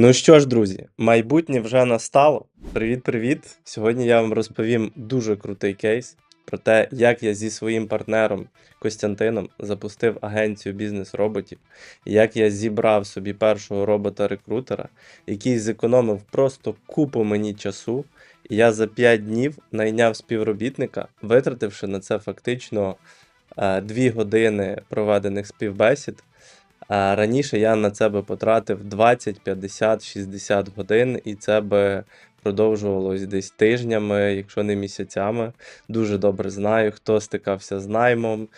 Ну що ж, друзі, майбутнє вже настало. Привіт-привіт! Сьогодні я вам розповім дуже крутий кейс про те, як я зі своїм партнером Костянтином запустив агенцію бізнес-роботів, як я зібрав собі першого робота-рекрутера, який зекономив просто купу мені часу. І я за 5 днів найняв співробітника, витративши на це фактично 2 години проведених співбесід. Раніше я на це би потратив 20, 50, 60 годин, і це би продовжувалось десь тижнями, якщо не місяцями. Дуже добре знаю, хто стикався з наймом.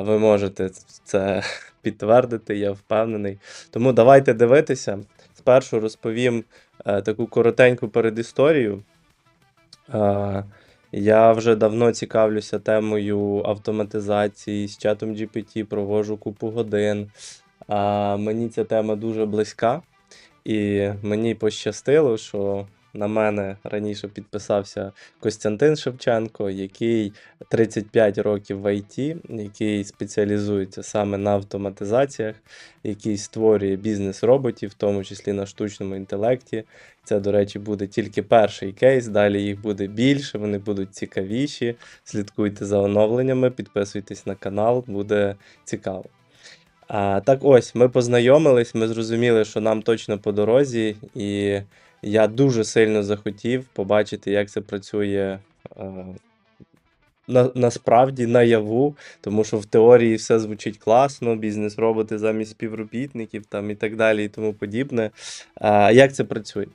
Ви можете це підтвердити, я впевнений. Тому давайте дивитися. Спершу розповім е, таку коротеньку передісторію. Я вже давно цікавлюся темою автоматизації з чатом GPT, провожу купу годин. А, Мені ця тема дуже близька, і мені пощастило, що на мене раніше підписався Костянтин Шевченко, який 35 років в ІТ, який спеціалізується саме на автоматизаціях, який створює бізнес роботів, в тому числі на штучному інтелекті. Це, до речі, буде тільки перший кейс. Далі їх буде більше, вони будуть цікавіші. Слідкуйте за оновленнями, підписуйтесь на канал, буде цікаво. А, Так ось, ми познайомились, ми зрозуміли, що нам точно по дорозі, і я дуже сильно захотів побачити, як це працює е, на, насправді наяву, тому що в теорії все звучить класно, бізнес-роботи замість співробітників там і так далі, і тому подібне. А, Як це працює?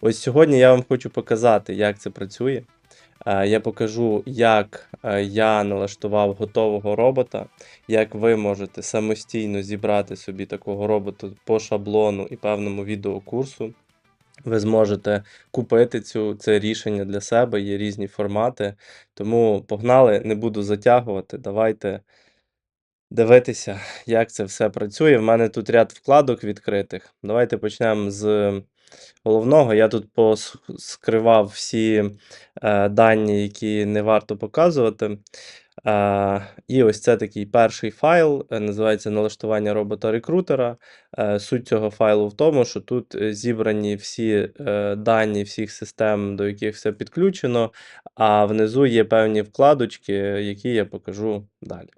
Ось сьогодні я вам хочу показати, як це працює. Е, Я покажу, як е, я налаштував готового робота, як ви можете самостійно зібрати собі такого робота по шаблону і певному відеокурсу. Ви зможете купити цю, це рішення для себе, є різні формати. Тому погнали, не буду затягувати. Давайте дивитися, як це все працює. В мене тут ряд вкладок відкритих. Давайте почнемо з головного. Я тут поскривав всі е, дані, які не варто показувати. Е, і ось це такий перший файл, е, називається налаштування робота-рекрутера. Е, Суть цього файлу в тому, що тут е, зібрані всі е, дані всіх систем, до яких все підключено, а внизу є певні вкладочки, які я покажу далі.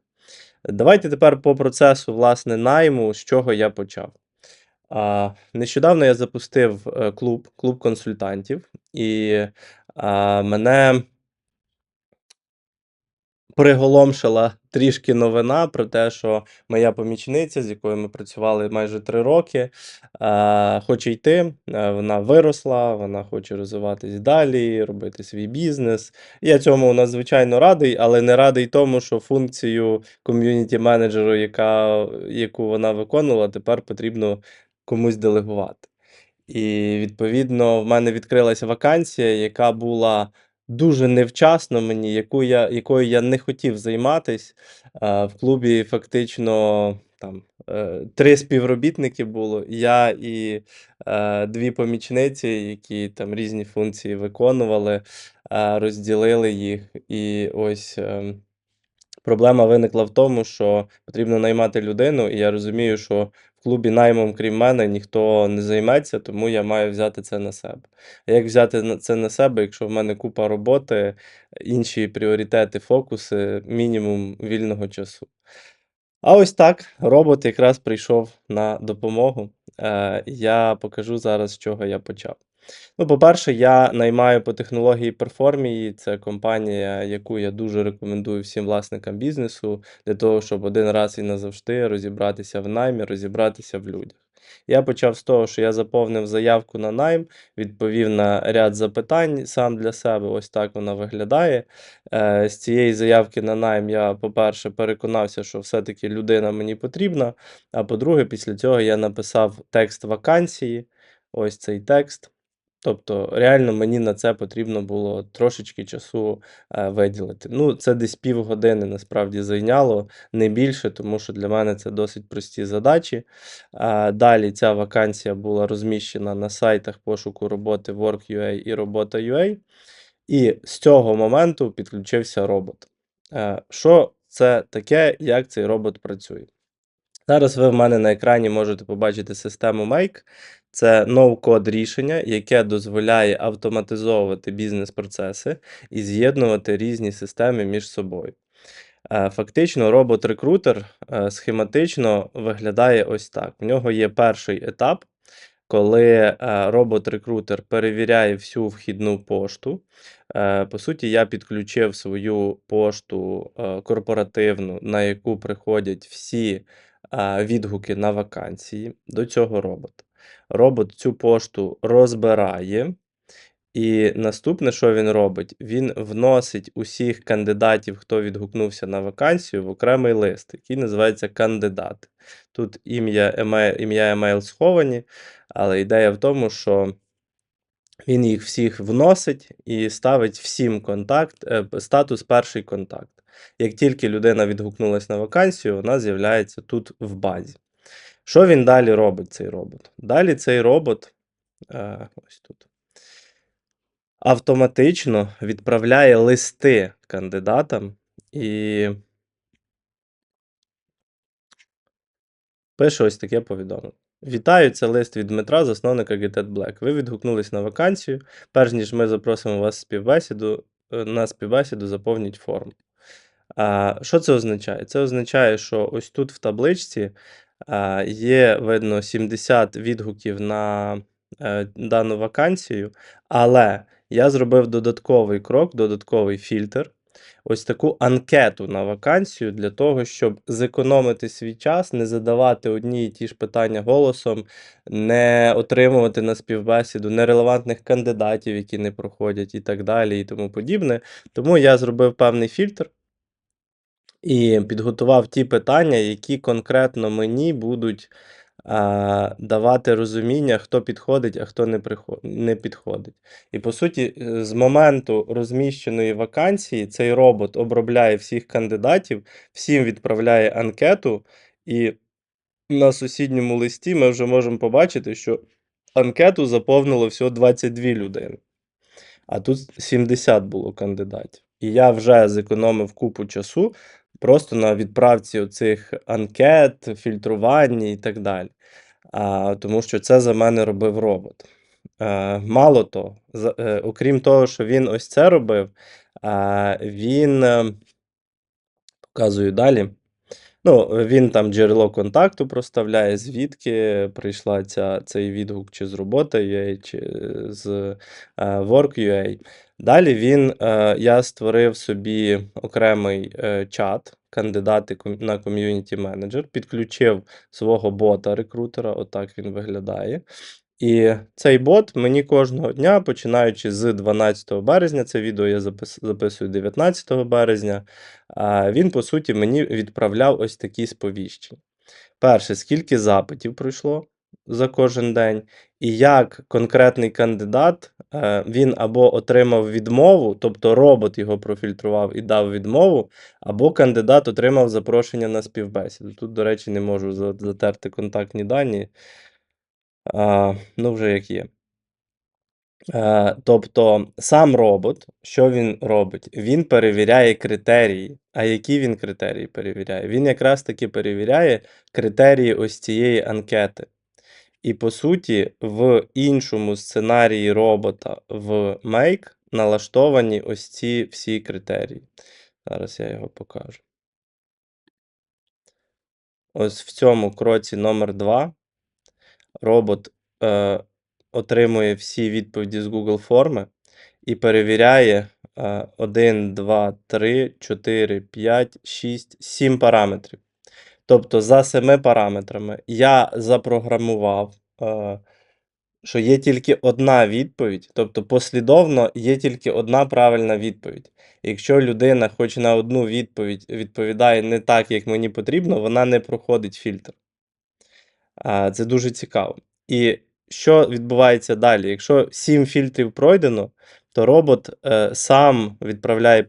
Давайте тепер по процесу власне найму, з чого я почав. Нещодавно я запустив е, клуб, клуб консультантів, і мене приголомшила трішки новина про те, що моя помічниця, з якою ми працювали майже три роки, хоче йти. Е, Вона виросла, вона хоче розвиватись далі, робити свій бізнес. Я цьому надзвичайно радий, але не радий тому, що функцію ком'юніті менеджеру, яка, яку вона виконувала, тепер потрібно комусь делегувати. І відповідно в мене відкрилася вакансія, яка була дуже невчасно мені, яку я, якою я не хотів займатись. В клубі фактично там е, три співробітники було. Я і е, дві помічниці, які там різні функції виконували, е, розділили їх. І ось. Ем, Проблема виникла в тому, що потрібно наймати людину, і я розумію, що в клубі наймом, крім мене, ніхто не займеться, тому я маю взяти це на себе. А як взяти це на себе, якщо в мене купа роботи, інші пріоритети, фокуси, мінімум вільного часу? А ось так робот якраз прийшов на допомогу. Е, Я покажу зараз, з чого я почав. Ну, по-перше, я наймаю по технології Performii. Це компанія, яку я дуже рекомендую всім власникам бізнесу для того, щоб один раз і назавжди розібратися в наймі, розібратися в людях. Я почав з того, що я заповнив заявку на найм, відповів на ряд запитань сам для себе. Ось так вона виглядає. Е, З цієї заявки на найм я, по-перше, переконався, що все-таки людина мені потрібна. А по-друге, після цього я написав текст вакансії. Ось цей текст. Тобто, реально мені на це потрібно було трошечки часу е, виділити. Ну, це десь півгодини насправді зайняло, не більше, тому що для мене це досить прості задачі. Е, далі ця вакансія була розміщена на сайтах пошуку роботи Work.ua і Робота.ua. І з цього моменту підключився робот. Е, що це таке, як цей робот працює? Зараз ви в мене на екрані можете побачити систему Make. Це ноу-код рішення, яке дозволяє автоматизовувати бізнес-процеси і з'єднувати різні системи між собою. Е, Фактично, робот-рекрутер е, схематично виглядає ось так. В нього є перший етап, коли е, робот-рекрутер перевіряє всю вхідну пошту. По суті, я підключив свою пошту корпоративну, на яку приходять всі відгуки на вакансії до цього робота. Робот цю пошту розбирає. І наступне, що він робить, він вносить усіх кандидатів, хто відгукнувся на вакансію, в окремий лист, який називається кандидати. Тут ім'я, ім'я емейл сховані, але ідея в тому, що він їх всіх вносить і ставить всім контакт, е, статус перший контакт. Як тільки людина відгукнулась на вакансію, вона з'являється тут в базі. Що він далі робить, цей робот? Далі цей робот, е, ось тут, автоматично відправляє листи кандидатам і пише ось таке повідомлення. Вітаю, це лист від Дмитра, засновника GitEd Black. Ви відгукнулись на вакансію. Перш ніж ми запросимо вас співбесіду, е, на співбесіду заповніть форму. А, Що це означає? Це означає, що ось тут в табличці є, видно, 70 відгуків на е, дану вакансію, але я зробив додатковий крок, додатковий фільтр. Ось таку анкету на вакансію для того, щоб зекономити свій час, не задавати одні і ті ж питання голосом, не отримувати на співбесіду нерелевантних кандидатів, які не проходять, і так далі, і тому подібне. Тому я зробив певний фільтр і підготував ті питання, які конкретно мені будуть а, давати розуміння, хто підходить, а хто не, не підходить. І по суті, е, з моменту розміщеної вакансії цей робот обробляє всіх кандидатів, всім відправляє анкету, і на сусідньому листі ми вже можемо побачити, що анкету заповнило всього 22 людини. А тут 70 було кандидатів. І я вже зекономив купу часу просто на відправці оцих анкет, фільтруванні і так далі. А, Тому що це за мене робив робот. А, Мало того, за, е, окрім того, що він ось це робив, а, він е, показую далі. Ну, він там джерело контакту проставляє, звідки прийшла ця, цей відгук, чи з роботи.ua, чи з е, Work.ua. Далі він, е, я створив собі окремий е, чат, кандидати на ком'юніті менеджер, підключив свого бота-рекрутера, отак він виглядає. І цей бот мені кожного дня, починаючи з 12 березня, це відео я записую 19 березня, він, по суті, мені відправляв ось такі сповіщення. Перше, скільки запитів пройшло за кожен день, і як конкретний кандидат е, він або отримав відмову, тобто робот його профільтрував і дав відмову, або кандидат отримав запрошення на співбесіду. Тут, до речі, не можу затерти контактні дані. А, ну, вже як є. Е, тобто сам робот, що він робить? Він перевіряє критерії. А які він критерії перевіряє? Він якраз таки перевіряє критерії ось цієї анкети. І по суті, в іншому сценарії робота в Make налаштовані ось ці всі критерії. Зараз я його покажу. Ось в цьому кроці номер 2 робот е, отримує всі відповіді з Google форми і перевіряє е, 1, 2, 3, 4, 5, 6, 7 параметрів. Тобто за 7 параметрами я запрограмував, е, що є тільки одна відповідь, тобто послідовно є тільки одна правильна відповідь. Якщо людина хоч на одну відповідь відповідає не так, як мені потрібно, вона не проходить фільтр. А, Це дуже цікаво. І що відбувається далі? Якщо 7 фільтрів пройдено, то робот е, сам відправляє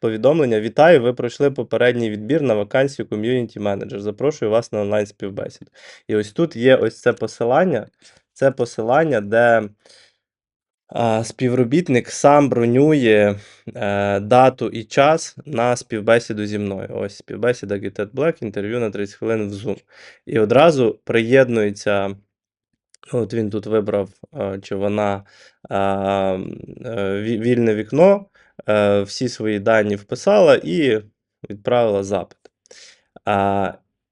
повідомлення: Вітаю, ви пройшли попередній відбір на вакансію ком'юніті менеджер. Запрошую вас на онлайн співбесіду. І ось тут є ось це посилання. Це посилання, де співробітник сам бронює е, дату і час на співбесіду зі мною. Ось співбесіда GitEd Black, інтерв'ю на 30 хвилин в Zoom. І одразу приєднується От він тут вибрав, е, чи вона е, вільне вікно, всі свої дані вписала і відправила запит.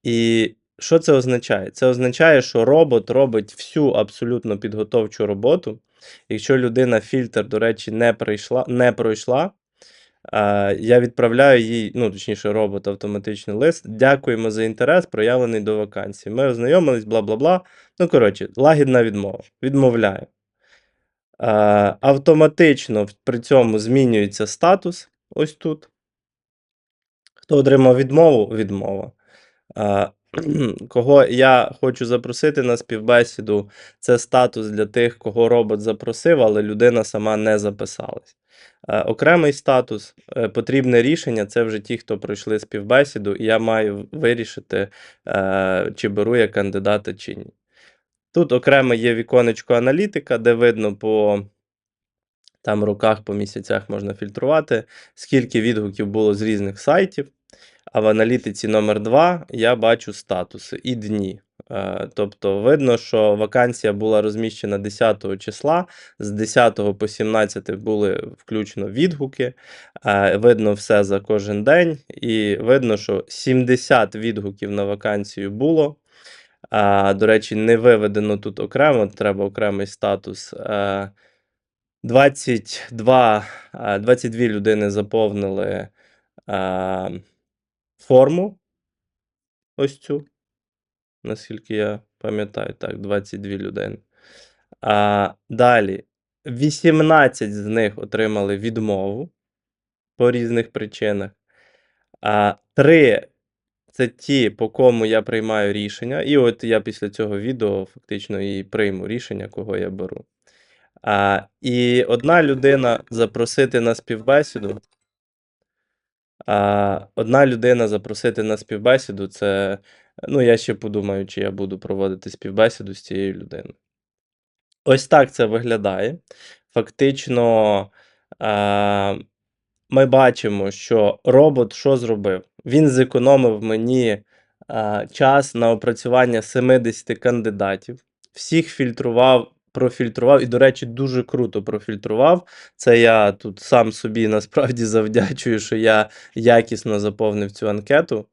І що це означає? Це означає, що робот робить всю абсолютно підготовчу роботу. Якщо людина фільтр, до речі, не пройшла, не пройшла, я відправляю їй, ну, точніше, робот автоматичний лист. Дякуємо за інтерес, проявлений до вакансії. Ми ознайомились, бла бла бла. Ну, коротше, лагідна відмова. Відмовляю. Автоматично при цьому змінюється статус. Ось тут. Хто отримав відмову? Відмова. Кого я хочу запросити на співбесіду, це статус для тих, кого робот запросив, але людина сама не записалась. Е, Окремий статус, е, потрібне рішення це вже ті, хто пройшли співбесіду, і я маю вирішити, е, чи беру я кандидата чи ні. Тут окремо є віконечко аналітика, де видно по там роках, по місяцях можна фільтрувати, скільки відгуків було з різних сайтів. А в аналітиці номер 2 я бачу статуси і дні. Е, Тобто видно, що вакансія була розміщена 10 числа, з 10 по 17 були включено відгуки. е, Видно все за кожен день, і видно, що 70 відгуків на вакансію було. До речі, не виведено тут окремо, треба окремий статус. Е, 22, е, 22 людини заповнили е, форму. Ось цю. Наскільки я пам'ятаю, так, 22 людини. А, далі. 18 з них отримали відмову по різних причинах. А, 3 це ті, по кому я приймаю рішення. І от я після цього відео фактично і прийму рішення, кого я беру. А, і одна людина запросити на співбесіду. Одна людина запросити на співбесіду, це. Ну, я ще подумаю, чи я буду проводити співбесіду з цією людиною. Ось так це виглядає. Фактично, ми бачимо, що робот що зробив? Він зекономив мені час на опрацювання 70 кандидатів, всіх фільтрував, профільтрував, і, до речі, дуже круто профільтрував. Це я тут сам собі насправді завдячую, що я якісно заповнив цю анкету.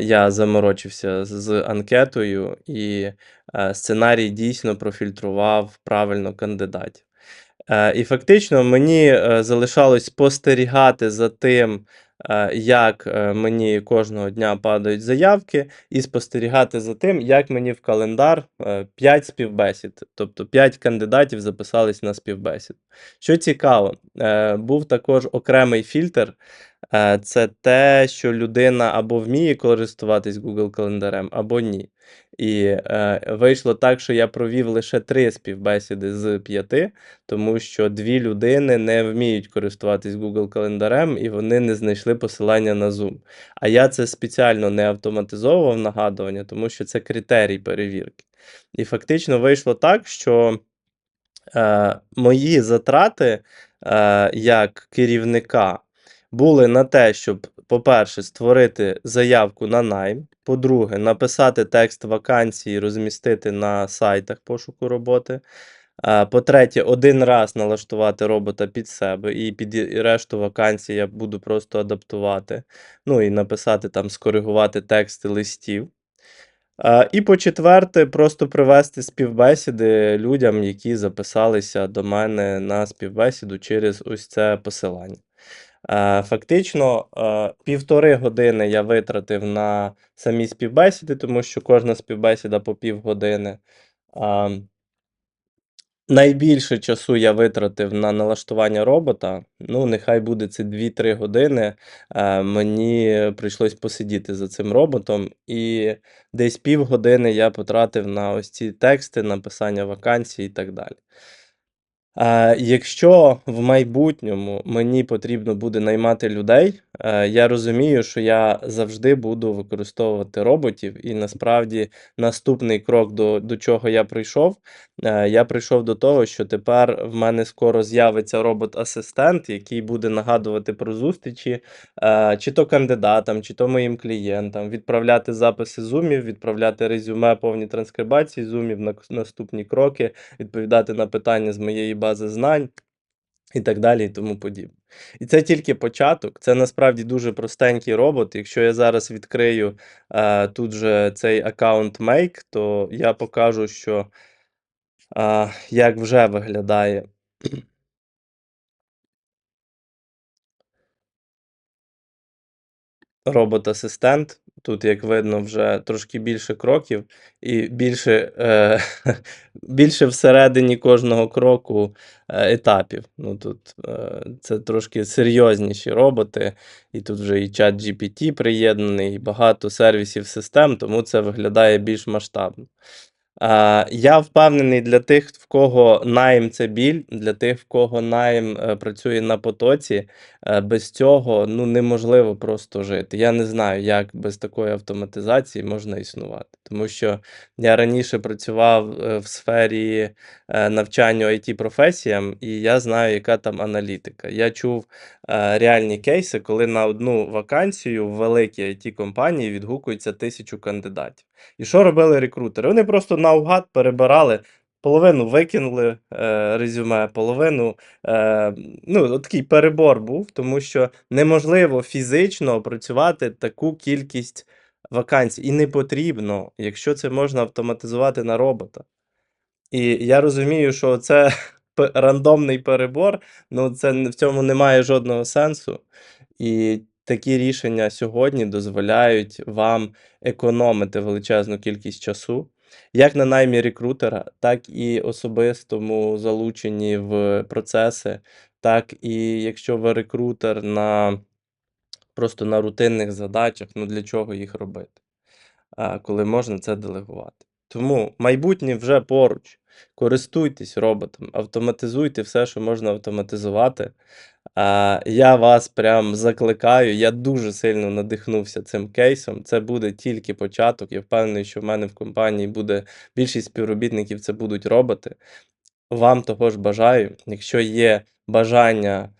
Я заморочився з- анкетою, і е, сценарій дійсно профільтрував правильно кандидатів. Е, І фактично мені е, залишалось спостерігати за тим, як е, мені кожного дня падають заявки, і спостерігати за тим, як мені в календар 5 співбесід, тобто 5 кандидатів записались на співбесід. Що цікаво, е, був також окремий фільтр. е, Це те, що людина або вміє користуватись Google календарем, або ні. І е, вийшло так, що я провів лише 3 співбесіди з 5, тому що дві людини не вміють користуватись Google календарем, і вони не знайшли посилання на Zoom. А я це спеціально не автоматизовував нагадування, тому що це критерій перевірки. І фактично вийшло так, що е, мої затрати е, як керівника були на те, щоб, по-перше, створити заявку на найм. По-друге, написати текст вакансії, розмістити на сайтах пошуку роботи. По-третє, один раз налаштувати робота під себе, і під решту вакансій я буду просто адаптувати. Ну і написати там, скоригувати тексти листів. І по-четверте, просто привести співбесіди людям, які записалися до мене на співбесіду через ось це посилання. Е, Фактично, е, півтори години я витратив на самі співбесіди, тому що кожна співбесіда по півгодини. А, Найбільше часу я витратив на налаштування робота. Ну, нехай буде це 2-3 години. Е, Мені прийшлось посидіти за цим роботом, і десь півгодини я потратив на ось ці тексти, написання вакансій і так далі. Якщо в майбутньому мені потрібно буде наймати людей, е, я розумію, що я завжди буду використовувати роботів, і насправді наступний крок, до, до чого я прийшов, е, я прийшов до того, що тепер в мене скоро з'явиться робот-асистент, який буде нагадувати про зустрічі, е, чи то кандидатам, чи то моїм клієнтам, відправляти записи зумів, відправляти резюме, повні транскрибації зумів на наступні кроки, відповідати на питання з моєї бази знань. І так далі, і тому подібне. І це тільки початок. Це насправді дуже простенький робот. Якщо я зараз відкрию е, тут же цей аккаунт Make, то я покажу, що е, як вже виглядає робот-асистент. Тут, як видно, вже трошки більше кроків, і більше, е, більше всередині кожного кроку е, етапів. Ну, тут е, це трошки серйозніші роботи, і тут вже і чат GPT приєднаний, і багато сервісів систем, тому це виглядає більш масштабно. Я впевнений для тих, в кого найм це біль, для тих, в кого найм е, працює на потоці, е, без цього ну, неможливо просто жити. Я не знаю, як без такої автоматизації можна існувати. Тому що я раніше працював е, в сфері навчання it професіям, і я знаю, яка там аналітика. Я чув реальні кейси, коли на одну вакансію в великій it компанії відгукується тисячу кандидатів. І що робили рекрутери? Вони просто наугад перебирали. Половину викинули е, резюме, половину. Е, ну, такий перебор був, тому що неможливо фізично опрацювати таку кількість вакансій. І не потрібно, якщо це можна автоматизувати на робота. І я розумію, що це рандомний перебор, ну це в цьому немає жодного сенсу. І такі рішення сьогодні дозволяють вам економити величезну кількість часу, як на наймі рекрутера, так і особистому залученні в процеси, так і якщо ви рекрутер на просто на рутинних задачах, ну для чого їх робити? коли можна це делегувати. Тому майбутнє вже поруч. Користуйтесь роботом, автоматизуйте все, що можна автоматизувати. Я вас прям закликаю. Я дуже сильно надихнувся цим кейсом. Це буде тільки початок. Я впевнений, що в мене в компанії буде більшість співробітників це будуть роботи. Вам того ж бажаю. Якщо є бажання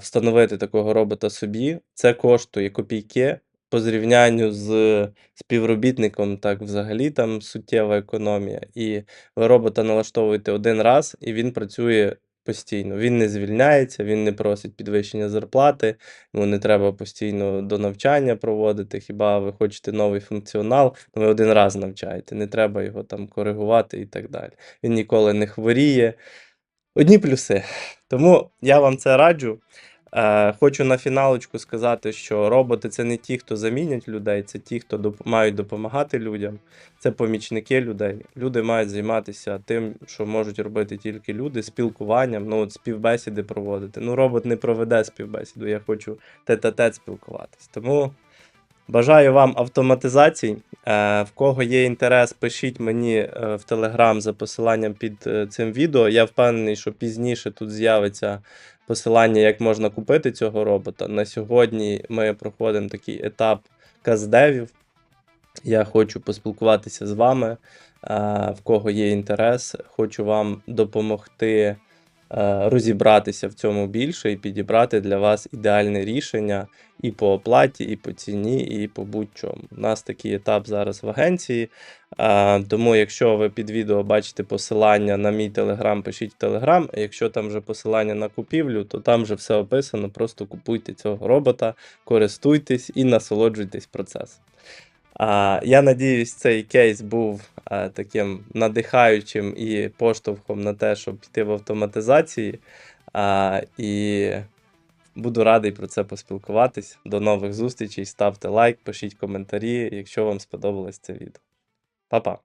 встановити такого робота собі, це коштує копійки по зрівнянню з співробітником, так взагалі там суттєва економія. І ви робота налаштовуєте один раз, і він працює постійно. Він не звільняється, він не просить підвищення зарплати, йому не треба постійно до навчання проводити. Хіба ви хочете новий функціонал, ви один раз навчаєте, не треба його там коригувати і так далі. Він ніколи не хворіє. Одні плюси. Тому я вам це раджу. Е, хочу на фіналочку сказати, що роботи це не ті, хто замінять людей, це ті, хто доп- мають допомагати людям, це помічники людей. Люди мають займатися тим, що можуть робити тільки люди, спілкуванням, ну от співбесіди проводити. Ну, робот не проведе співбесіду, я хочу тет-а-тет спілкуватись. Тому бажаю вам автоматизацій. Е, в кого є інтерес, пишіть мені е, в Телеграм за посиланням під е, цим відео. Я впевнений, що пізніше тут з'явиться посилання, як можна купити цього робота. На сьогодні ми проходимо такий етап каздевів. Я хочу поспілкуватися з вами, в кого є інтерес. Хочу вам допомогти розібратися в цьому більше і підібрати для вас ідеальне рішення і по оплаті, і по ціні, і по будь-чому. У нас такий етап зараз в агенції. Е, Тому, якщо ви під відео бачите посилання на мій телеграм, пишіть в телеграм. Якщо там вже посилання на купівлю, то там вже все описано. Просто купуйте цього робота, користуйтесь і насолоджуйтесь процесом. Я надіюсь, цей кейс був таким надихаючим і поштовхом на те, щоб піти в автоматизації. І буду радий про це поспілкуватись. До нових зустрічей. Ставте лайк, пишіть коментарі, якщо вам сподобалось це відео. Па-па!